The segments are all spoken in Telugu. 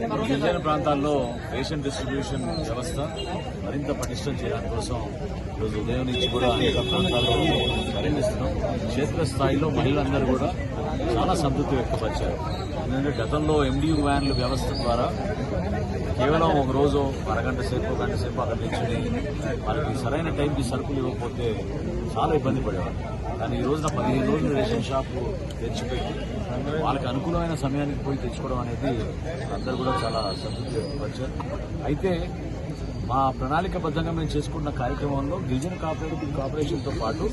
గిరిజన ప్రాంతాల్లో రేషన్ డిస్ట్రిబ్యూషన్ వ్యవస్థ మరింత పటిష్టం చేయడానికి కోసం ఈరోజు ఉదయం నుంచి కూడా అనేక ప్రాంతాల్లో పర్యటిస్తున్నాం క్షేత్రస్థాయిలో మహిళలందరూ కూడా చాలా సంతృప్తి వ్యక్తపరిచారు. ఎందుకంటే గతంలో ఎండియూ వ్యాన్ల వ్యవస్థ ద్వారా కేవలం ఒక రోజు అరగంట సేపు గంట సేపు అక్కడ నిల్చుని వాళ్ళకి సరైన టైంకి సరుకులు ఇవ్వకపోతే చాలా ఇబ్బంది పడేవారు. కానీ ఈ రోజున పదిహేను రోజులు రేషన్ షాపు తెచ్చిపెట్టి వాళ్ళకి అనుకూలమైన సమయానికి పోయి తెచ్చుకోవడం అనేది అందరూ కూడా చాలా సంతృప్తి వ్యక్తపరిచారు. అయితే మా ప్రణాళికబద్ధంగా మేము చేసుకున్న కార్యక్రమంలో గిరిజన కోఆపరేటివ్ కార్పొరేషన్తో పాటు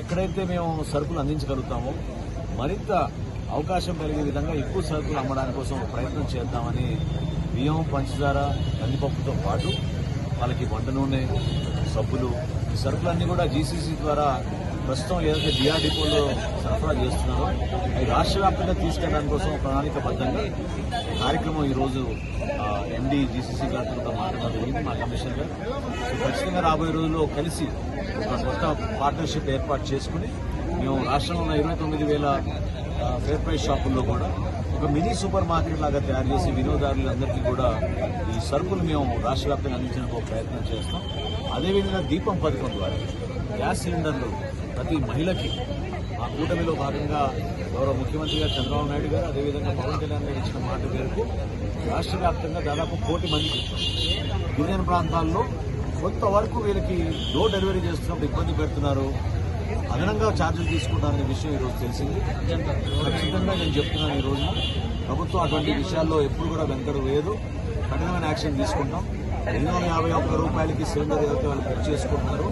ఎక్కడైతే మేము సరుకులు అందించగలుగుతామో మరింత అవకాశం కలిగే విధంగా ఎక్కువ సరుకులు అమ్మడానికి కోసం ప్రయత్నం చేద్దామని బియ్యం పంచదార కందిపప్పుతో పాటు వాళ్ళకి వంట నూనె సబ్బులు ఈ సరుకులన్నీ కూడా జీసీసీ ద్వారా ప్రస్తుతం ఏదైతే డిఆర్ డిపోలో సరఫరా చేస్తున్నారో అది రాష్ట్ర వ్యాప్తంగా తీసుకెళ్ళడానికి కోసం ప్రణాళికబద్ధంగా కార్యక్రమం ఈరోజు ఎండి జీసీసీ గారితో మాట్లాడడం జరిగింది మా కమిషనర్ గారు. ఖచ్చితంగా రాబోయే రోజుల్లో కలిసి ఒక కొత్త పార్ట్నర్షిప్ ఏర్పాటు చేసుకుని మేము రాష్ట్రంలో ఉన్న ఇరవై తొమ్మిది వేల ఆ, ఫేర్ ప్రైస్ షాపుల్లో కూడా ఒక మినీ సూపర్ మార్కెట్ లాగా తయారు చేసి వినియోగదారులందరికీ కూడా ఈ సరుకులు మేము రాష్ట్ర వ్యాప్తంగా అందించడానికి ఒక ప్రయత్నం చేస్తాం. అదేవిధంగా దీపం పథకం ద్వారా గ్యాస్ సిలిండర్లు ప్రతి మహిళకి ఆ కూటమిలో భాగంగా గౌరవ ముఖ్యమంత్రి గారు చంద్రబాబు నాయుడు గారు అదేవిధంగా పవన్ కళ్యాణ్ గారు ఇచ్చిన మాట మేరకు రాష్ట్ర వ్యాప్తంగా దాదాపు కోటి మందికి గిరిజన ప్రాంతాల్లో కొంతవరకు వీళ్ళకి డోర్ డెలివరీ చేస్తున్నప్పుడు ఇబ్బంది పెడుతున్నారు. అదనంగా ఛార్జీలు తీసుకుంటారనే విషయం ఈరోజు తెలిసింది. ఖచ్చితంగా నేను చెప్తున్నాను ఈ రోజు. ప్రభుత్వం అటువంటి విషయాల్లో ఎప్పుడు కూడా వెనకడు వేయదు. కఠినమైన యాక్షన్ తీసుకుంటాం. ఎన్నో యాభై ఒక్క రూపాయలకి సిలిండర్ ఏదైతే వాళ్ళు బుక్ చేసుకుంటున్నారు